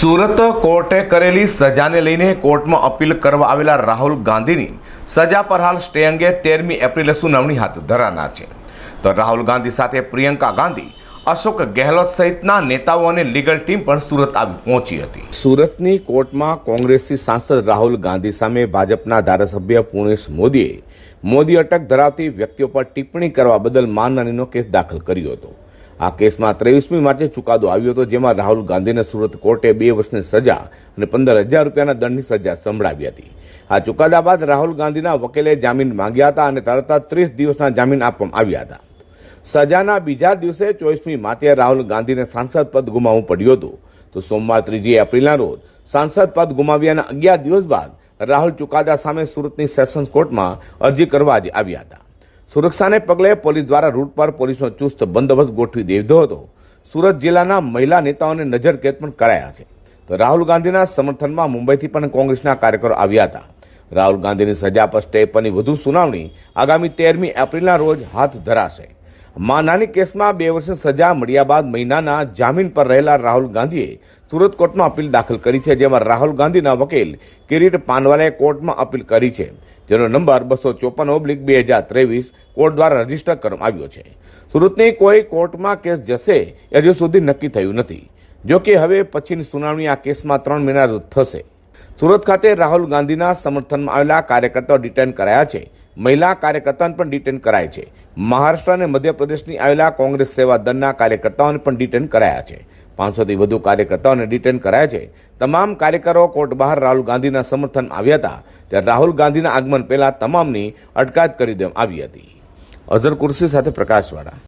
સુરત કોર્ટે કરેલી સજાને લઈને કોર્ટમાં અપીલ કરવા આવેલા રાહુલ ગાંધીની સજા પર હાલ સ્ટે અંગે તેરમી એપ્રિલે સુનાવણી હાથ ધરાનાર છે. તો રાહુલ ગાંધી સાથે પ્રિયંકા ગાંધી, અશોક ગેહલોત સહિતના નેતાઓ અને લીગલ ટીમ પણ સુરત આવી પહોંચી હતી. સુરતની કોર્ટમાં કોંગ્રેસી સાંસદ રાહુલ ગાંધી સામે ભાજપના ધારાસભ્ય પૂર્ણેશ મોદીએ મોદી અટક ધરાવતી વ્યક્તિઓ પર ટિપ્પણી કરવા બદલ માનહાનીનો કેસ દાખલ કર્યો હતો. આ કેસમાં ત્રેવીસમી માર્ચે ચુકાદો આવ્યો હતો, જેમાં રાહુલ ગાંધીને સુરત કોર્ટે બે વર્ષની સજા અને પંદર હજાર રૂપિયાના દંડની સજા સંભળાવી હતી. આ ચુકાદા બાદ રાહુલ ગાંધીના વકીલે જામીન માંગ્યા હતા અને તરત ત્રીસ દિવસના જામીન આપવામાં આવ્યા હતા. સજાના બીજા દિવસે ચોવીસમી માર્ચે રાહુલ ગાંધીને સાંસદ પદ ગુમાવવું પડ્યું હતું. તો સોમવાર ત્રીજી એપ્રિલના રોજ સાંસદ પદ ગુમાવ્યાના અગિયાર દિવસ બાદ રાહુલ ચુકાદા સામે સુરતની સેશન્સ કોર્ટમાં અરજી કરવા જ આવ્યા હતા. સુરક્ષાને પગલે પોલીસ દ્વારા રૂટ પર પોલીસનો ચુસ્ત બંદોબસ્ત ગોઠવી દીધો હતો. સુરત જિલ્લાના મહિલા નેતાઓને નજરકેદ પણ કરાયા છે. તો રાહુલ ગાંધીના સમર્થનમાં મુંબઈથી પણ કોંગ્રેસના કાર્યકરો આવ્યા હતા. રાહુલ ગાંધીની સજા પર સ્ટે પરની વધુ સુનાવણી આગામી તેરમી એપ્રિલના રોજ હાથ ધરાશે. માનાની કેસમાં બે વર્ષની સજા મળ્યા બાદ મહિનાના જામીન પર રહેલા રાહુલ ગાંધીએ સુરત કોર્ટમાં અપીલ દાખલ કરી છે, જેમાં રાહુલ ગાંધીના વકીલ કિરીટ પાનવાલાએ કોર્ટમાં અપીલ કરી છે, જેનો નંબર બસો ચોપન ઓબ્લિક બે હજાર ત્રેવીસ કોર્ટ દ્વારા રજિસ્ટર કરવામાં આવ્યો છે. સુરતની કોઈ કોર્ટમાં કેસ જશે એ હજુ સુધી નક્કી થયું નથી. જોકે હવે પછીની સુનાવણી આ કેસમાં ત્રણ મહિના થશે. સુરત ખાતે રાહુલ ગાંધીના સમર્થનમાં આવેલા કાર્યકર્તાઓ ડિટેન કરાયા છે. મહિલા કાર્યકર્તાઓને પણ ડિટેન કરાય છે. મહારાષ્ટ્ર અને મધ્યપ્રદેશની આવેલા કોંગ્રેસ સેવા દળના કાર્યકર્તાઓને પણ ડિટેન કરાયા છે. પાંચસોથી વધુ કાર્યકર્તાઓને ડિટેન કરાયા છે. તમામ કાર્યકરો કોર્ટ બહાર રાહુલ ગાંધીના સમર્થન આવ્યા હતા. ત્યારે રાહુલ ગાંધીના આગમન પહેલા તમામની અટકાયત કરી દેવામાં આવી હતી. અઝર કુર્સી સાથે પ્રકાશવાળા.